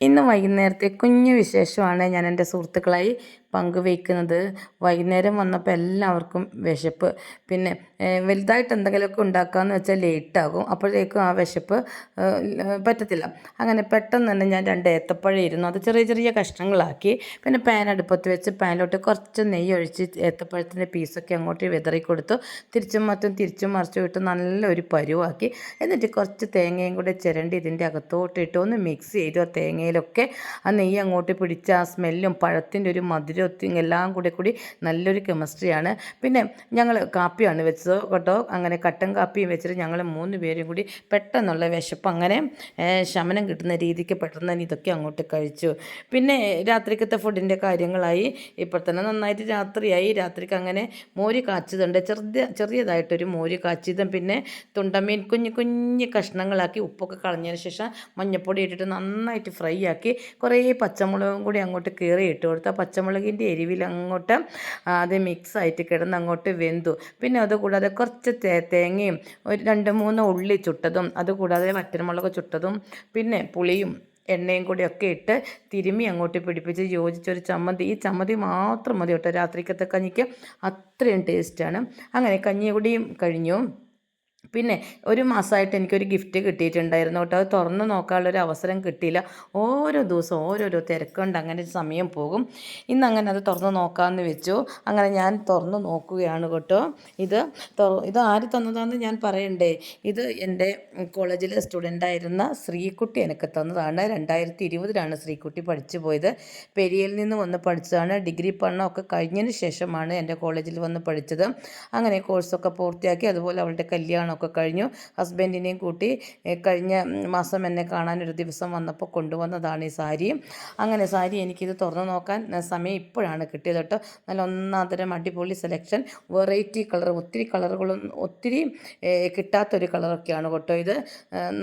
ഇന്ന് വൈകുന്നേരത്തെ കുഞ്ഞു വിശേഷമാണ് ഞാൻ എന്റെ സുഹൃത്തുക്കളായി പങ്കുവയ്ക്കുന്നത് വൈകുന്നേരം വന്നപ്പോൾ എല്ലാവർക്കും വിശപ്പ്. പിന്നെ വലുതായിട്ട് എന്തെങ്കിലുമൊക്കെ ഉണ്ടാക്കാമെന്ന് വെച്ചാൽ ലേറ്റാകും. അപ്പോഴേക്കും ആ വിശപ്പ് പറ്റത്തില്ല. അങ്ങനെ പെട്ടെന്ന് തന്നെ ഞാൻ രണ്ട് ഏത്തപ്പഴം ഇരുന്നു. അത് ചെറിയ ചെറിയ കഷ്ണങ്ങളാക്കി. പിന്നെ പാൻ അടുപ്പത്ത് വെച്ച് പാനിലോട്ട് കുറച്ച് നെയ്യ് ഒഴിച്ച് ഏത്തപ്പഴത്തിന്റെ പീസൊക്കെ അങ്ങോട്ട് വിതറി കൊടുത്തു. തിരിച്ചും മറ്റും തിരിച്ചും മറിച്ചും ഇട്ട് നല്ലൊരു പരുവാക്കി. എന്നിട്ട് കുറച്ച് തേങ്ങയും കൂടെ ചിരണ്ടി ഇതിന്റെ അകത്തോട്ട് ഇട്ട് ഒന്ന് മിക്സ് ചെയ്തു ആ തേങ്ങയിലൊക്കെ. ആ നെയ്യ് അങ്ങോട്ട് പിടിച്ച് ആ സ്മെല്ലും പഴത്തിന്റെ ഒരു മധുരം എല്ലാം കൂടെ കൂടി നല്ലൊരു കെമിസ്ട്രിയാണ് പിന്നെ ഞങ്ങൾ കാപ്പിയാണ് വെച്ചത് കേട്ടോ. അങ്ങനെ കട്ടൻ കാപ്പിയും വെച്ചിട്ട് ഞങ്ങൾ മൂന്ന് പേരും കൂടി പെട്ടെന്നുള്ള വിശപ്പ് അങ്ങനെ ശമനം കിട്ടുന്ന രീതിക്ക് പെട്ടെന്ന് തന്നെ ഇതൊക്കെ അങ്ങോട്ട് കഴിച്ചു. പിന്നെ രാത്രിക്കത്തെ ഫുഡിന്റെ കാര്യങ്ങളായി. ഇപ്പോൾ തന്നെ നന്നായിട്ട് രാത്രിയായി. രാത്രിക്ക് അങ്ങനെ മോര് കാച്ചതുണ്ട്. ചെറിയ ചെറിയതായിട്ടൊരു മോര് കാച്ചിതും പിന്നെ തുണ്ടമീൻ കുഞ്ഞു കുഞ്ഞു കഷ്ണങ്ങളാക്കി ഉപ്പൊക്കെ കളഞ്ഞതിന് ശേഷം മഞ്ഞൾപ്പൊടി ഇട്ടിട്ട് നന്നായിട്ട് ഫ്രൈ ആക്കി കുറേ പച്ചമുളകും കൂടി അങ്ങോട്ട് കീറി ഇട്ട് കൊടുത്ത് ആ പച്ചമുളകിന്റെ എരിവിൽ അങ്ങോട്ട് അത് മിക്സ് ആയിട്ട് കിടന്ന് അങ്ങോട്ട് വെന്തു. പിന്നെ അതുകൂടാതെ കുറച്ച് തേങ്ങയും ഒരു രണ്ട് മൂന്ന് ഉള്ളി ചുട്ടതും അതുകൂടാതെ വറ്റൻമുളക് ചുട്ടതും പിന്നെ പുളിയും എണ്ണയും കൂടി ഒക്കെ ഇട്ട് തിരുമ്മി അങ്ങോട്ട് പിടിപ്പിച്ച് യോജിച്ചൊരു ചമ്മന്തി. ഈ ചമ്മന്തി മാത്രം മതി കേട്ടോ. രാത്രിക്കത്തെ കഞ്ഞിക്ക് അത്രയും ടേസ്റ്റാണ്. അങ്ങനെ കഞ്ഞി കൂടിയും കഴിഞ്ഞു. പിന്നെ ഒരു മാസമായിട്ട് എനിക്കൊരു ഗിഫ്റ്റ് കിട്ടിയിട്ടുണ്ടായിരുന്നു കേട്ടോ. അത് തുറന്ന് നോക്കാനുള്ളൊരു അവസരം കിട്ടിയില്ല. ഓരോ ദിവസവും ഓരോരോ തിരക്കുണ്ട്. അങ്ങനെ സമയം പോകും. ഇന്ന് അങ്ങനെ അത് തുറന്ന് നോക്കാമെന്ന് വെച്ചു. അങ്ങനെ ഞാൻ തുറന്ന് നോക്കുകയാണ് കേട്ടോ. ഇത് ഇത് ആര് തന്നതാണെന്ന് ഞാൻ പറയണ്ടേ. ഇത് എന്റെ കോളേജിലെ സ്റ്റുഡന്റായിരുന്ന ശ്രീകുട്ടി എനിക്ക് തന്നതാണ്. രണ്ടായിരത്തി ഇരുപതിലാണ് ശ്രീകുട്ടി പഠിച്ചു പോയത്. പെരിയയിൽ നിന്ന് വന്ന് പഠിച്ചതാണ്. ഡിഗ്രി പഠനമൊക്കെ കഴിഞ്ഞതിന് ശേഷമാണ് എന്റെ കോളേജിൽ വന്ന് പഠിച്ചത്. അങ്ങനെ കോഴ്സൊക്കെ പൂർത്തിയാക്കി. അതുപോലെ അവളുടെ കല്യാണം ഒക്കെ കഴിഞ്ഞു. ഹസ്ബൻഡിനെയും കൂട്ടി കഴിഞ്ഞ മാസം എന്നെ കാണാൻ ഒരു ദിവസം വന്നപ്പോൾ കൊണ്ടുവന്നതാണ് ഈ സാരി. അങ്ങനെ സാരി എനിക്കിത് തുറന്നു നോക്കാൻ സമയം ഇപ്പോഴാണ് കിട്ടിയത് കേട്ടോ. നല്ല ഒന്നാന്തരം അടിപൊളി സെലക്ഷൻ. വെറൈറ്റി കളർ ഒത്തിരി കളറുകളും ഒത്തിരി കിട്ടാത്തൊരു കളറൊക്കെയാണ് കേട്ടോ ഇത്.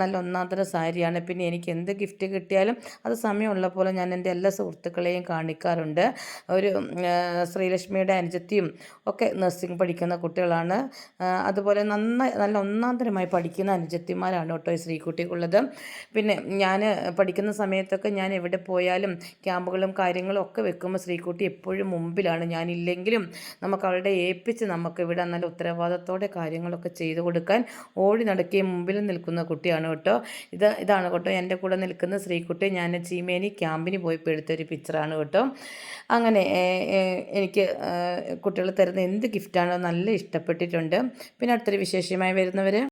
നല്ല ഒന്നാന്തരം സാരിയാണ്. പിന്നെ എനിക്ക് എന്ത് ഗിഫ്റ്റ് കിട്ടിയാലും അത് സമയമുള്ള പോലെ ഞാൻ എന്റെ എല്ലാ സുഹൃത്തുക്കളെയും കാണിക്കാറുണ്ട്. ഒരു ശ്രീലക്ഷ്മിയുടെ അനുജത്തിയും ഒക്കെ നഴ്സിംഗ് പഠിക്കുന്ന കുട്ടികളാണ്. അതുപോലെ നന്നായി നല്ല ഒന്നാന്തരമായി പഠിക്കുന്ന അനുജത്തിമാരാണ് കേട്ടോ ഈ ശ്രീകുട്ടിക്കുള്ളത്. പിന്നെ ഞാൻ പഠിക്കുന്ന സമയത്തൊക്കെ ഞാൻ എവിടെ പോയാലും ക്യാമ്പുകളും കാര്യങ്ങളും ഒക്കെ വെക്കുമ്പോൾ ശ്രീകുട്ടി എപ്പോഴും മുമ്പിലാണ്. ഞാനില്ലെങ്കിലും നമുക്ക് അവളുടെ ഏൽപ്പിച്ച് നമുക്ക് ഇവിടെ നല്ല ഉത്തരവാദിത്തോടെ കാര്യങ്ങളൊക്കെ ചെയ്തു കൊടുക്കാൻ ഓടി നടക്കുകയും മുമ്പിൽ നിൽക്കുന്ന കുട്ടിയാണ് കേട്ടോ. ഇത് ഇതാണ് കേട്ടോ എന്റെ കൂടെ നിൽക്കുന്ന ശ്രീകുട്ടി. ഞാൻ ചീമേനി ക്യാമ്പിന് പോയി എടുത്തൊരു പിക്ചറാണ് കേട്ടോ. അങ്ങനെ എനിക്ക് കുട്ടികൾ തരുന്ന എന്ത് ഗിഫ്റ്റാണോ നല്ല ഇഷ്ടപ്പെട്ടിട്ടുണ്ട്. പിന്നെ അടുത്തൊരു വിശേഷമായി വരുന്നവർ